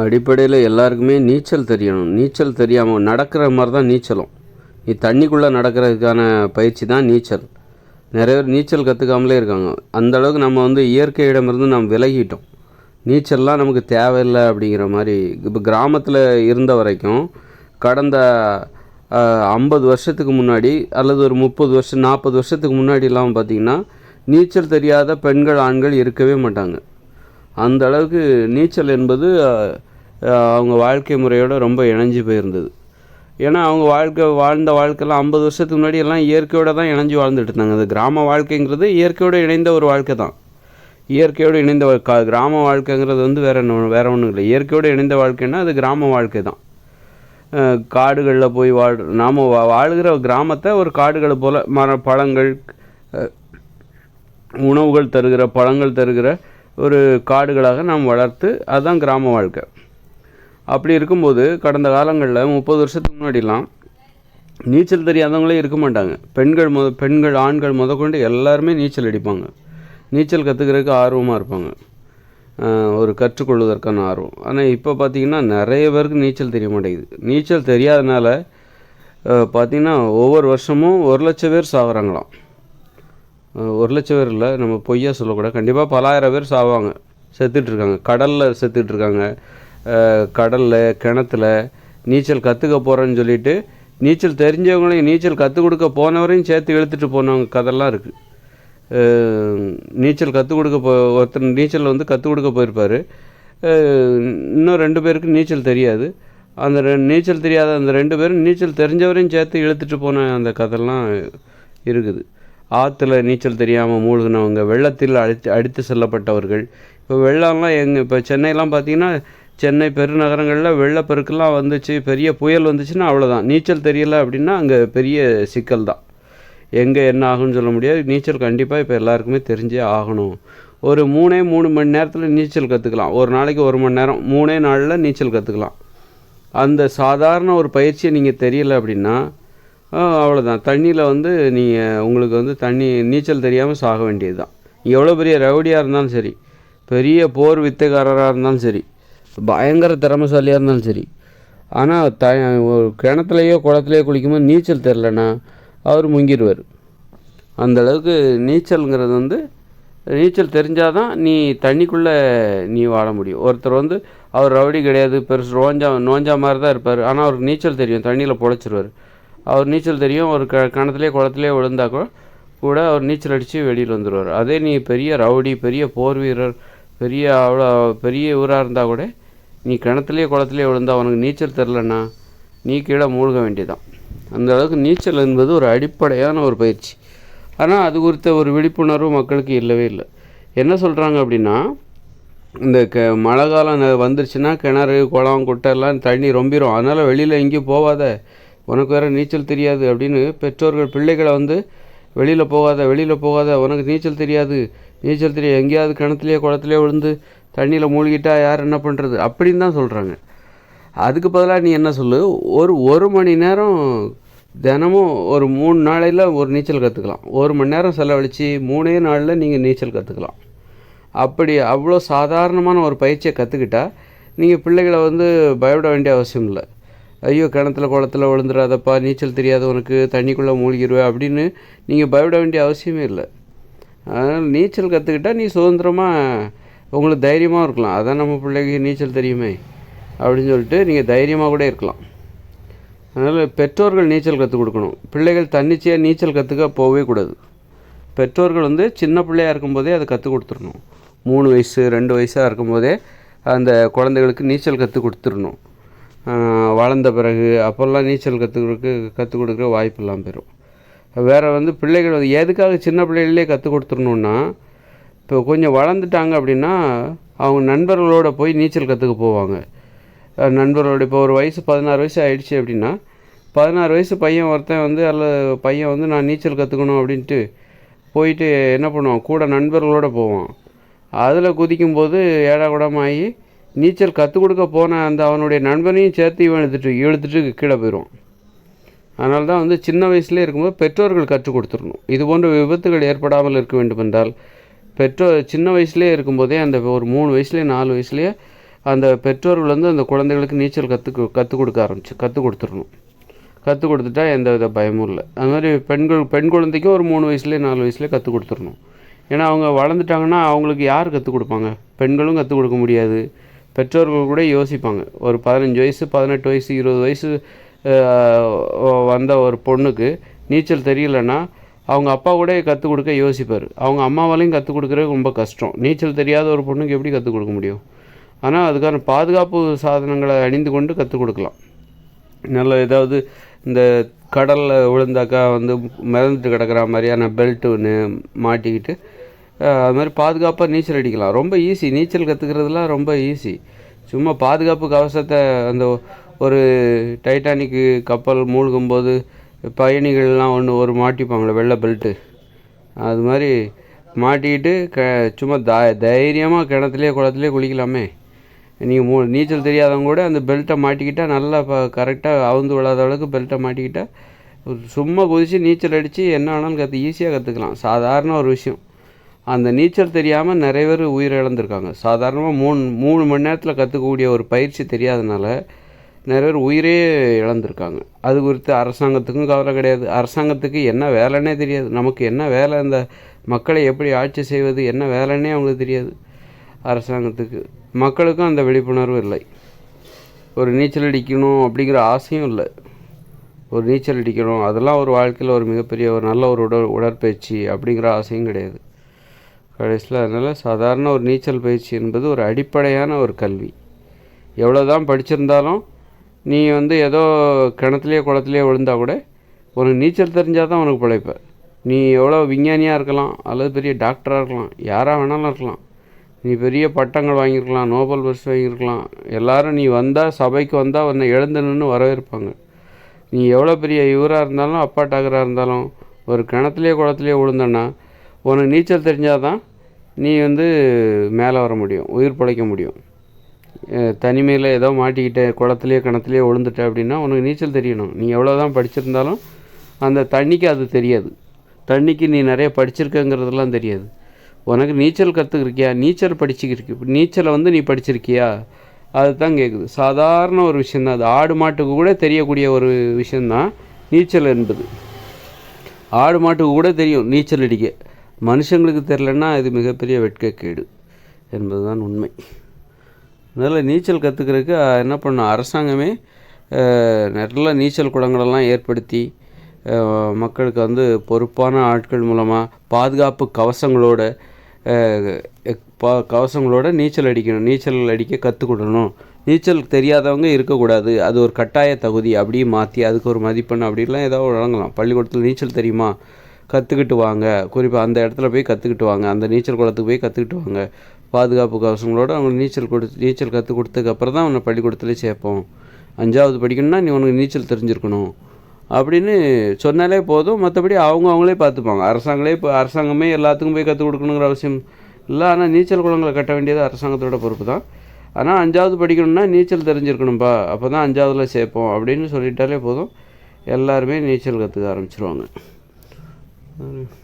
அடிப்படையில் எல்லாருக்குமே நீச்சல் தெரியணும். நீச்சல் தெரியாமல் நடக்கிற மாதிரி தான் நீச்சலும். நீ தண்ணிக்குள்ளே நடக்கிறதுக்கான பயிற்சி தான் நீச்சல். நிறைய பேர் நீச்சல் கற்றுக்காமலே இருக்காங்க. அந்த அளவுக்கு நம்ம வந்து இயற்கையிடமிருந்து நாம் விலகிட்டோம். நீச்சல்லாம் நமக்கு தேவையில்லை அப்படிங்கிற மாதிரி இப்போ கிராமத்தில் இருந்த வரைக்கும் கடந்த ஐம்பது வருஷத்துக்கு முன்னாடி அல்லது ஒரு முப்பது வருஷம் நாற்பது வருஷத்துக்கு முன்னாடிலாம் பார்த்திங்கன்னா நீச்சல் தெரியாத பெண்கள் ஆண்கள் இருக்கவே மாட்டாங்க. அந்த அளவுக்கு நீச்சல் என்பது அவங்க வாழ்க்கை முறையோடு ரொம்ப இணைஞ்சு போயிருந்தது. ஏன்னா அவங்க வாழ்க்கை வாழ்ந்த வாழ்க்கைலாம் ஐம்பது வருஷத்துக்கு முன்னாடி எல்லாம் இயற்கையோடு தான் இணைஞ்சு வாழ்ந்துட்டு இருந்தாங்க. அது கிராம வாழ்க்கைங்கிறது இயற்கையோடு இணைந்த ஒரு வாழ்க்கை தான். இயற்கையோடு இணைந்த கா- கிராம வாழ்க்கைங்கிறது வந்து வேற என்ன வேற ஒன்றும் இல்லை. இயற்கையோடு இணைந்த வாழ்க்கைன்னா அது கிராம வாழ்க்கை தான். காடுகளில் போய் வாழ் நாம் வா வாழ்கிற கிராமத்தை ஒரு காடுகளை போல் மர பழங்கள் உணவுகள் தருகிற பழங்கள் தருகிற ஒரு காடுகளாக நாம் வளர்த்து அதுதான் கிராம வாழ்க்கை. அப்படி இருக்கும்போது கடந்த காலங்களில் முப்பது வருஷத்துக்கு முன்னாடிலாம் நீச்சல் தெரியாதவங்களே இருக்க மாட்டாங்க. பெண்கள் முத பெண்கள் ஆண்கள் முதற்கொண்டு எல்லாருமே நீச்சல் அடிப்பாங்க. நீச்சல் கற்றுக்கிறதுக்கு ஆர்வமாக இருப்பாங்க. ஒரு கற்றுக்கொள்வதற்கான ஆர்வம். ஆனால் இப்போ பார்த்திங்கன்னா நிறைய பேருக்கு நீச்சல் தெரிய மாட்டேங்குது. நீச்சல் தெரியாதனால பார்த்திங்கன்னா ஒவ்வொரு வருஷமும் ஒரு லட்சம் பேர் சாகுறாங்களாம். ஒரு லட்சம் பேர் இல்லை நம்ம பொய்யா சொல்லக்கூடாது. கண்டிப்பாக பலாயிரம் பேர் சாவாங்க. செத்துட்ருக்காங்க கடலில் செத்துட்ருக்காங்க கடலில் கிணத்துல நீச்சல் கற்றுக்க போகிறேன்னு சொல்லிட்டு நீச்சல் தெரிஞ்சவங்களையும் நீச்சல் கற்றுக் கொடுக்க போனவரையும் சேர்த்து இழுத்துட்டு போனவங்க கதெல்லாம் இருக்குது நீச்சல் கற்றுக் கொடுக்க போ ஒருத்தர் நீச்சல் வந்து கற்றுக் கொடுக்க போயிருப்பார். இன்னும் ரெண்டு பேருக்கு நீச்சல் தெரியாது. அந்த ரெ நீச்சல் தெரியாத அந்த ரெண்டு பேரும் நீச்சல் தெரிஞ்சவரையும் சேர்த்து இழுத்துட்டு போன அந்த கதைலாம் இருக்குது. ஆற்றுல நீச்சல் தெரியாமல் மூழ்கினவங்க வெள்ளத்தில் அடித்து அடித்து செல்லப்பட்டவர்கள். இப்போ வெள்ளம்லாம் எங்கள் இப்போ சென்னையெல்லாம் பார்த்தீங்கன்னா சென்னை பெருநகரங்களில் வெள்ளப்பெருக்கெல்லாம் வந்துச்சு பெரிய புயல் வந்துச்சுன்னா அவ்வளோதான் நீச்சல் தெரியலை அப்படின்னா அங்கே பெரிய சிக்கல் தான். எங்கே என்ன ஆகும்னு சொல்ல முடியாது. நீச்சல் கண்டிப்பாக இப்போ எல்லாருக்குமே தெரிஞ்சே ஆகணும். ஒரு மூணே மூணு மணி நேரத்தில் நீச்சல் கற்றுக்கலாம் ஒரு நாளைக்கு ஒரு மணி நேரம் மூணே நாளில் நீச்சல் கற்றுக்கலாம் அந்த சாதாரண ஒரு பயிற்சியை நீங்கள் தெரியல அப்படின்னா அவ்வளோதான் தண்ணியில் வந்து நீங்கள் உங்களுக்கு வந்து தண்ணி நீச்சல் தெரியாமல் சாக வேண்டியது தான் எவ்வளோ பெரிய ரவுடியாக இருந்தாலும் சரி பெரிய போர் வித்தைக்காரராக இருந்தாலும் சரி பயங்கர திறமைசாலியாக இருந்தாலும் சரி ஆனால் த ஒரு கிணத்துலையோ குளத்துலையோ குளிக்கும்போது நீச்சல் தெரிலனா அவர் முங்கிடுவார். அந்தளவுக்கு நீச்சல்ங்கிறது வந்து நீச்சல் தெரிஞ்சால் தான் நீ தண்ணிக்குள்ளே நீ வாழ முடியும். ஒருத்தர் வந்து அவர் ரவுடி கிடையாது பெருசு ரோஞ்சா நோஞ்சா மாதிரி தான் இருப்பார். ஆனால் அவருக்கு நீச்சல் தெரியும் தண்ணியில் பொழைச்சிருவார். அவர் நீச்சல் தெரியும். ஒரு க கிணத்துலேயே குளத்துலேயே விழுந்தா கூட கூட அவர் நீச்சல் அடித்து வெளியில் வந்துடுவார் அதே நீ பெரிய ரவுடி பெரிய போர் வீரர் பெரிய அவ்வளோ பெரிய ஊராக இருந்தால் கூட நீ கிணத்துலேயே குளத்துலேயே விழுந்தா உனக்கு நீச்சல் தெரிலன்னா நீ கீழே மூழ்க வேண்டியதான் அந்த அளவுக்கு நீச்சல் என்பது ஒரு அடிப்படையான ஒரு பயிற்சி. ஆனால் அது குறித்த ஒரு விழிப்புணர்வு மக்களுக்கு இல்லவே இல்லை. என்ன சொல்கிறாங்க அப்படின்னா இந்த க மழை காலம் ந- வந்துருச்சுன்னா கிணறு குளம் குட்டை எல்லாம் தண்ணி ரொம்பிடும் அதனால் வெளியில் எங்கேயும் போகாத. உனக்கு வேறு நீச்சல் தெரியாது அப்படின்னு பெற்றோர்கள் பிள்ளைகளை வந்து வெளியில் போகாத வெளியில் போகாத உனக்கு நீச்சல் தெரியாது நீச்சல் தெரியாது எங்கேயாவது கிணத்துலையோ குளத்துலையோ விழுந்து தண்ணியில் மூழ்கிட்டா யார் என்ன பண்ணுறது அப்படின்னு தான் சொல்கிறாங்க அதுக்கு பதிலாக நீ என்ன சொல்லு? ஒரு ஒரு மணி நேரம் தினமும் ஒரு மூணு நாளையில் ஒரு நீச்சல் கற்றுக்கலாம் ஒரு மணி நேரம் செலவழித்து மூணே நாளில் நீங்கள் நீச்சல் கற்றுக்கலாம் அப்படி அவ்வளோ சாதாரணமான ஒரு பயிற்சியை கற்றுக்கிட்டா நீங்கள் பிள்ளைகளை வந்து பயப்பட வேண்டிய அவசியம் இல்லை. ஐயோ கிணத்துல குளத்துல விழுந்துடாதப்பா நீச்சல் தெரியாது உனக்கு தண்ணிக்குள்ளே மூழ்கிடுவேன் அப்படின்னு நீங்கள் பயப்பட வேண்டிய அவசியமே இல்லை. அதனால் நீச்சல் கற்றுக்கிட்டா நீ சுதந்திரமாக உங்களுக்கு தைரியமாக இருக்கலாம். அதான் நம்ம பிள்ளைக்கு நீச்சல் தெரியுமே அப்படின்னு சொல்லிட்டு நீங்கள் தைரியமாக கூட இருக்கலாம். அதனால் பெற்றோர்கள் நீச்சல் கற்றுக் கொடுக்கணும். பிள்ளைகள் தன்னிச்சையாக நீச்சல் கற்றுக்க போகவே கூடாது. பெற்றோர்கள் வந்து சின்ன பிள்ளையாக இருக்கும்போதே அதை கற்றுக் கொடுத்துடணும். மூணு வயசு ரெண்டு வயசாக இருக்கும்போதே அந்த குழந்தைகளுக்கு நீச்சல் கற்றுக் கொடுத்துடணும். வளர்ந்த பிறகு அப்போல்லாம் நீச்சல் கற்றுக் கற்றுக் கொடுக்குற வாய்ப்பெல்லாம் பெறும். போயிடும் வேறு வந்து பிள்ளைகள் வந்து எதுக்காக சின்ன பிள்ளைகளே கற்றுக் கொடுத்துடணுன்னா இப்போ கொஞ்சம் வளர்ந்துட்டாங்க அப்படின்னா அவங்க நண்பர்களோட போய் நீச்சல் கற்றுக்க போவாங்க. நண்பர்களோட இப்போ ஒரு வயசு பதினாறு வயசு ஆயிடுச்சு அப்படின்னா பதினாறு வயசு பையன் ஒருத்தன் வந்து அல்ல பையன் வந்து நான் நீச்சல் கற்றுக்கணும் அப்படின்ட்டு போயிட்டு என்ன பண்ணுவான்? கூட நண்பர்களோட போவான். அதில் குதிக்கும்போது ஏடா குடமாகி நீச்சல் கற்றுக் கொடுக்க போன அந்த அவனுடைய நண்பனையும் சேர்த்து இவன் இழுத்துட்டு இழுத்துட்டு கீழே போயிடுவான். அதனால தான் வந்து சின்ன வயசுலேயே இருக்கும்போது பெற்றோர்கள் கற்றுக் கொடுத்துடணும். இது போன்ற விபத்துகள் ஏற்படாமல் இருக்க வேண்டும் என்றால் பெற்றோர் சின்ன வயசுலேயே இருக்கும்போதே அந்த ஒரு மூணு வயசுலேயே நாலு வயசுலேயே அந்த பெற்றோர்கள் வந்து அந்த குழந்தைகளுக்கு நீச்சல் கற்றுக்கு கற்றுக் கொடுக்க ஆரம்பிச்சு கற்றுக் கொடுத்துடணும். கற்றுக் கொடுத்துட்டா எந்த வித பயமும் இல்லை. அது மாதிரி பெண்கள் பெண் குழந்தைக்கும் ஒரு மூணு வயசுலேயே நாலு வயசுலேயே கற்றுக் கொடுத்துடணும். ஏன்னா அவங்க வளர்ந்துட்டாங்கன்னா அவங்களுக்கு யார் கற்றுக் கொடுப்பாங்க? பெண்களும் கற்றுக் கொடுக்க முடியாது. பெற்றோர்கள் கூட யோசிப்பாங்க. ஒரு பதினஞ்சு வயசு பதினெட்டு வயசு இருபது வயசு வந்த ஒரு பொண்ணுக்கு நீச்சல் தெரியலன்னா அவங்க அப்பா கூட கற்றுக் கொடுக்க யோசிப்பார். அவங்க அம்மாவாலையும் கற்றுக் கொடுக்குறது ரொம்ப கஷ்டம். நீச்சல் தெரியாத ஒரு பொண்ணுக்கு எப்படி கற்றுக் கொடுக்க முடியும்? ஆனால் அதுக்கான பாதுகாப்பு சாதனங்களை அணிந்து கொண்டு கற்றுக் கொடுக்கலாம். நல்ல ஏதாவது இந்த கடலில் விழுந்தாக்கா வந்து மிதந்துட்டு கிடக்கிற மாதிரியான பெல்ட்டு ஒன்று மாட்டிக்கிட்டு அது மாதிரி பாதுகாப்பாக நீச்சல் அடிக்கலாம். ரொம்ப ஈஸி நீச்சல் கற்றுக்கிறதுலாம் ரொம்ப ஈஸி சும்மா பாதுகாப்பு கவசத்தை அந்த ஒரு டைட்டானிக்கு கப்பல் மூழ்கும்போது பயணிகள்லாம் ஒன்று ஒரு மாட்டிப்பாங்களே வெள்ளை பெல்ட்டு அது மாதிரி மாட்டிக்கிட்டு க சும்மா த தைரியமாக கிணத்துலேயே குளத்துலேயே குளிக்கலாமே. நீங்கள் மூ நீச்சல் தெரியாதவங்க கூட அந்த பெல்ட்டை மாட்டிக்கிட்டால் நல்லா இப்போ கரெக்டாக அவுந்து விழாத அளவுக்கு பெல்ட்டை மாட்டிக்கிட்டால் சும்மா குதித்து நீச்சல் அடித்து என்ன வேணாலும் கற்று ஈஸியாக கற்றுக்கலாம் சாதாரண ஒரு விஷயம். அந்த நீச்சல் தெரியாமல் நிறைய பேர் உயிரிழந்திருக்காங்க. சாதாரணமாக மூணு மூணு மணி நேரத்தில் கற்றுக்கக்கூடிய ஒரு பயிற்சி தெரியாதனால நிறைய பேர் உயிரே இழந்திருக்காங்க. அது குறித்து அரசாங்கத்துக்கும் கவலை கிடையாது. அரசாங்கத்துக்கு என்ன வேலைன்னே தெரியாது. நமக்கு என்ன வேலை இந்த மக்களை எப்படி ஆட்சி செய்வது என்ன வேலைன்னே அவங்களுக்கு தெரியாது. அரசாங்கத்துக்கு மக்களுக்கும் அந்த விழிப்புணர்வு இல்லை. ஒரு நீச்சல் அடிக்கணும் அப்படிங்கிற ஆசையும் இல்லை. ஒரு நீச்சல் அடிக்கணும் அதெல்லாம் ஒரு வாழ்க்கையில் ஒரு மிகப்பெரிய ஒரு நல்ல ஒரு உடல் உடற்பயிற்சி அப்படிங்கிற ஆசையும் கிடையாது. கடைசியில் அதனால் சாதாரண ஒரு நீச்சல் பயிற்சி என்பது ஒரு அடிப்படையான ஒரு கல்வி. எவ்வளோ தான் படிச்சிருந்தாலும் நீ வந்து ஏதோ கிணத்துலையோ குளத்துலையோ விழுந்தால் கூட உனக்கு நீச்சல் தெரிஞ்சால் தான் உனக்கு பிழைப்ப. நீ எவ்வளோ விஞ்ஞானியாக இருக்கலாம் அல்லது பெரிய டாக்டராக இருக்கலாம் யாராக வேணாலும் இருக்கலாம். நீ பெரிய பட்டங்கள் வாங்கியிருக்கலாம் நோபல் பரிசு வாங்கியிருக்கலாம். எல்லோரும் நீ வந்தால் சபைக்கு வந்தால் உன்னை எழுந்து நின்று வரவேற்பாங்க. நீ எவ்வளோ பெரிய இவராக இருந்தாலும் அப்பா டாகராக இருந்தாலும் ஒரு கிணத்துலையோ குளத்துலையோ விழுந்தன்னா உனக்கு நீச்சல் தெரிஞ்சால் தான் நீ வந்து மேலே வர முடியும் உயிர் பிழைக்க முடியும். தனிமையில் ஏதோ மாட்டிக்கிட்ட குளத்துலையோ கிணத்துலையோ விழுந்துட்ட அப்படின்னா உனக்கு நீச்சல் தெரியணும். நீ எவ்வளோ தான் படிச்சிருந்தாலும் அந்த தண்ணிக்கு அது தெரியாது. தண்ணிக்கு நீ நிறைய படிச்சிருக்கங்கிறதெல்லாம் தெரியாது. உனக்கு நீச்சல் கற்றுக்கிருக்கியா நீச்சல் படிச்சுக்கிருக்கு. நீச்சலை வந்து நீ படிச்சிருக்கியா? அதுதான் கேட்குது சாதாரண ஒரு விஷயந்தான் அது. ஆடு மாட்டுக்கு கூட தெரியக்கூடிய ஒரு விஷயந்தான் நீச்சல் என்பது. ஆடு மாட்டுக்கு கூட தெரியும் நீச்சல் அடிக்க. மனுஷங்களுக்கு தெரிலன்னா இது மிகப்பெரிய வெட்கக்கேடு என்பதுதான் உண்மை. அதனால் நீச்சல் கற்றுக்கிறதுக்கு என்ன பண்ணணும்? அரசாங்கமே நல்ல நீச்சல் குளங்களெல்லாம் ஏற்படுத்தி மக்களுக்கு வந்து பொறுப்பான ஆட்கள் மூலமாக பாதுகாப்பு கவசங்களோட பா கவசங்களோட நீச்சல் அடிக்கணும். நீச்சல் அடிக்க கற்றுக் கொடுக்கணும் நீச்சல் தெரியாதவங்க இருக்கக்கூடாது. அது ஒரு கட்டாய தகுதி. அப்படியே மாற்றி அதுக்கு ஒரு மதிப்பெண் அப்படிலாம் ஏதாவது வழங்கலாம். பள்ளிக்கூடத்தில் நீச்சல் தெரியுமா? கற்றுக்கிட்டு வாங்க குறிப்பாக அந்த இடத்துல போய் கற்றுக்கிட்டு வாங்க அந்த நீச்சல் குளத்துக்கு போய் கற்றுக்கிட்டு வாங்க பாதுகாப்பு கவசங்களோட அவங்க நீச்சல் கொடுத்து நீச்சல் கற்றுக் கொடுத்ததுக்கப்புறம் தான் அவனை பள்ளிக்கூடத்துலேயே சேர்ப்போம். அஞ்சாவது படிக்கணும்னா நீ உனக்கு நீச்சல் தெரிஞ்சிருக்கணும். அப்படின்னு சொன்னாலே போதும். மற்றபடி அவங்க அவங்களே பார்த்துப்பாங்க. அரசாங்களே இப்போ அரசாங்கமே எல்லாத்துக்கும் போய் கற்றுக் கொடுக்கணுங்கிற அவசியம் இல்லை. ஆனால் நீச்சல் குளங்களை கட்ட வேண்டியது அரசாங்கத்தோட பொறுப்பு தான். ஆனால் அஞ்சாவது படிக்கணும்னா நீச்சல் தெரிஞ்சிருக்கணும்ப்பா அப்போ தான் அஞ்சாவதில் சேர்ப்போம் அப்படின்னு சொல்லிட்டாலே போதும். எல்லாருமே நீச்சல் கற்றுக்க ஆரம்பிச்சிருவாங்க. don't know.